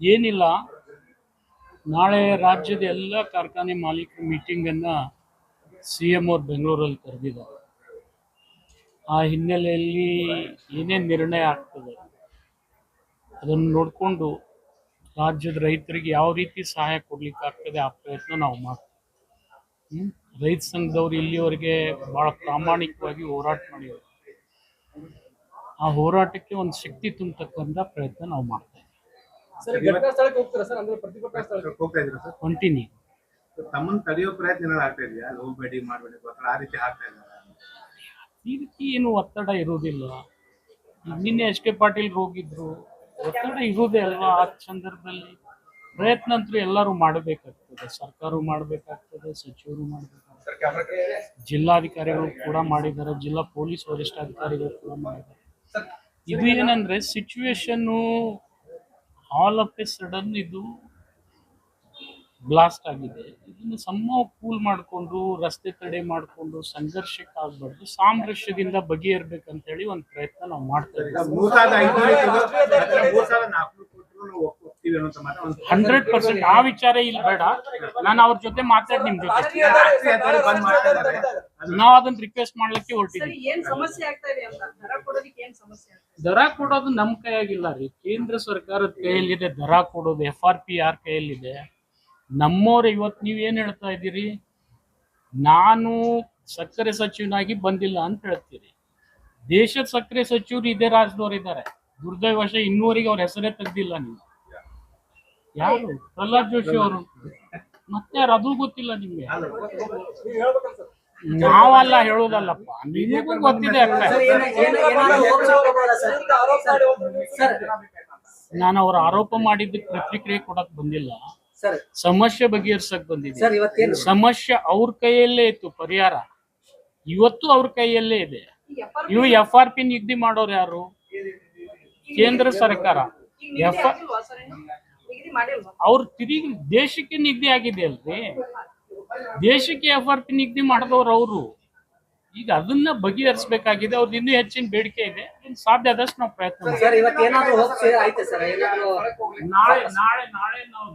ಏನಿಲ್ಲ. ನಾಳೆ ರಾಜ್ಯದ ಎಲ್ಲ ಕಾರ್ಖಾನೆ ಮಾಲೀಕರ ಮೀಟಿಂಗನ್ನು ಸಿ ಎಂ ಅವ್ರು ಬೆಂಗಳೂರಲ್ಲಿ ಕರೆದಿದ್ದಾರೆ. ಆ ಹಿನ್ನೆಲೆಯಲ್ಲಿ ಏನೇನು ನಿರ್ಣಯ ಆಗ್ತದೆ? ಅದನ್ನು ನೋಡಿಕೊಂಡು ರಾಜ್ಯದ ರೈತರಿಗೆ ಯಾವ ರೀತಿ ಸಹಾಯ ಕೊಡ್ಲಿಕ್ಕೆ ಆಗ್ತದೆ ಆ ಪ್ರಯತ್ನ ನಾವು ಮಾಡ್ತೀವಿ? ರೈತ ಸಂಘದವ್ರು ಇಲ್ಲಿವರೆಗೆ ಬಹಳ ಪ್ರಾಮಾಣಿಕವಾಗಿ ಹೋರಾಟ ಮಾಡಿದ್ದಾರೆ. ಆ ಹೋರಾಟಕ್ಕೆ ಒಂದು ಶಕ್ತಿ ತುಂಬತಕ್ಕಂಥ ಪ್ರಯತ್ನ ನಾವು ಮಾಡ್ತಾ ಹೋಗ್ತಾ ಇದ್ರ ಸರ್? ಹೊಂಟಿನಿ ತಮ್ಮನ್ನ ತಡೆಯೋ ಪ್ರಯತ್ನ ಏನಾದ್ರು ಆಗ್ತಾ ಇದೆಯಾ? ಲವ್ ಹೋಗ್ಬೇಡಿ ಮಾಡಬೇಡಿ ಆ ರೀತಿ ಆಗ್ತಾ ಇದ್ದಾರೆ ಈ ರೀತಿ ಏನು ಒತ್ತಡ ಇರುವುದಿಲ್ಲ ನಿನ್ನೆ ಎಚ್ ಕೆ ಪಾಟೀಲ್ ಹೋಗಿದ್ರು. ಒತ್ತಡ ಇರುವುದೇ ಅಲ್ವಾ? ಆ ಸಂದರ್ಭದಲ್ಲಿ ಪ್ರಯತ್ನ ಅಂತೂ ಎಲ್ಲರೂ ಮಾಡಬೇಕಾಗ್ತದೆ. ಸರ್ಕಾರ ಮಾಡಬೇಕಾಗ್ತದೆ ಸಚಿವರು ಮಾಡಬೇಕಾಗ್ತದೆ. ಜಿಲ್ಲಾಧಿಕಾರಿಗಳು ಕೂಡ ಮಾಡಿದ್ದಾರೆ. ಜಿಲ್ಲಾ ಪೊಲೀಸ್ ವರಿಷ್ಠಾಧಿಕಾರಿಗಳು ಕೂಡ ಮಾಡಿದ್ದಾರೆ. ಇದು ಏನಂದ್ರೆ situation all of a sudden ಇದು ಬ್ಲಾಸ್ಟ್ ಆಗಿದೆ. ಇದನ್ನು ಸಮ ಕೂಲ್ ಮಾಡಿಕೊಂಡು ರಸ್ತೆ ತಡೆ ಮಾಡಿಕೊಂಡು ಸಂಘರ್ಷಕ್ಕೆ ಆಗ್ಬಾರ್ದು ಸಾಮರಸ್ಯದಿಂದ ಬಗೆಹರ್ಬೇಕಂತ ಹೇಳಿ ಒಂದು ಪ್ರಯತ್ನ ನಾವು ಮಾಡ್ತೇವೆ ಹಂಡ್ರೆಡ್ ಪರ್ಸೆಂಟ್. ಆ ವಿಚಾರ ಇಲ್ಲ ಬೇಡ. ನಾನು ಅವ್ರ ಜೊತೆ ಮಾತಾಡಿ ನಿಮ್ ಜೊತೆ. ನಾವು ಅದನ್ನ ರಿಕ್ವೆಸ್ಟ್ ಮಾಡ್ಲಿಕ್ಕೆ ಸರಿ ದರ ಕೊಡೋದು ನಮ್ಮ ಕೈಯಾಗಿಲ್ಲ ರೀ. ಕೇಂದ್ರ ಸರ್ಕಾರದ ಕೈಯಲ್ಲಿದೆ, ದರ ಕೊಡೋದು ಎಫ್ ಆರ್ ಪಿ ಯಾರ ಕೈಯಲ್ಲಿದೆ? ನಮ್ಮವ್ರು ಇವತ್ತು ನೀವು ಏನ್ ಹೇಳ್ತಾ ಇದ್ದೀರಿ? ನಾನು ಸಕ್ಕರೆ ಸಚಿವನಾಗಿ ಬಂದಿಲ್ಲ ಅಂತ ಹೇಳ್ತೀರಿ. ದೇಶದ ಸಕ್ಕರೆ ಸಚಿವರು ಇದೇ ರಾಜ್ಯದವ್ರು ಇದ್ದಾರೆ ದುರ್ದೈವಶ ಇನ್ನೂವರೆಗೆ ಅವ್ರ ಹೆಸರೇ ತೆಗ್ದಿಲ್ಲ ನೀವು. ಯಾರು? ಪ್ರಹ್ಲಾದ್ ಜೋಶಿ ಅವರು? ಮತ್ತೆ ಅದು ಗೊತ್ತಿಲ್ಲ ನಿಮ್ಗೆ. ನಾವಲ್ಲ ಹೇಳೋದಲ್ಲಪ್ಪ ನಿಮಗೂ ಗೊತ್ತಿದೆ ನಾನು ಅವ್ರ ಆರೋಪ ಮಾಡಿದ್ದಕ್ಕೆ ಪ್ರತಿಕ್ರಿಯೆ ಕೊಡಕ್ ಬಂದಿಲ್ಲ. ಸರ್. ಸಮಸ್ಯೆ ಬಗೆಹರಿಸಕ್ ಬಂದಿದೆ ಸಮಸ್ಯೆ ಅವ್ರ ಕೈಯಲ್ಲೇ ಇತ್ತು ಪರಿಹಾರ. ಇವತ್ತು ಅವ್ರ ಕೈಯಲ್ಲೇ ಇದೆ. ಇವು ಎಫ್ ಆರ್ ಪಿ ನಿಗದಿ ಮಾಡೋರು ಯಾರು? ಕೇಂದ್ರ ಸರ್ಕಾರ. ಎಫ್ ಆರ್ ನಿಗದಿ ಮಾಡಿಲ್ವಾ? ಅವ್ರ ತಿರುಗಿ ದೇಶಕ್ಕೆ ನಿಗದಿ ಆಗಿದೆ ಅಲ್ರಿ. ದೇಶಕ್ಕೆ ಎಫ್ ಆರ್ ಪಿ ನಿಗದಿ ಮಾಡಿದವ್ರು ಅವರು. ಈಗ ಅದನ್ನ ಬಗೆಹರಿಸಬೇಕಾಗಿದೆ. ಅವ್ರದ್ದು ಇನ್ನೂ ಹೆಚ್ಚಿನ ಬೇಡಿಕೆ ಇದೆ. ಸಾಧ್ಯ ಆದಷ್ಟು ನಾವು ಪ್ರಯತ್ನ ನಾಳೆ ನಾಳೆ ನಾಳೆ ನಾವು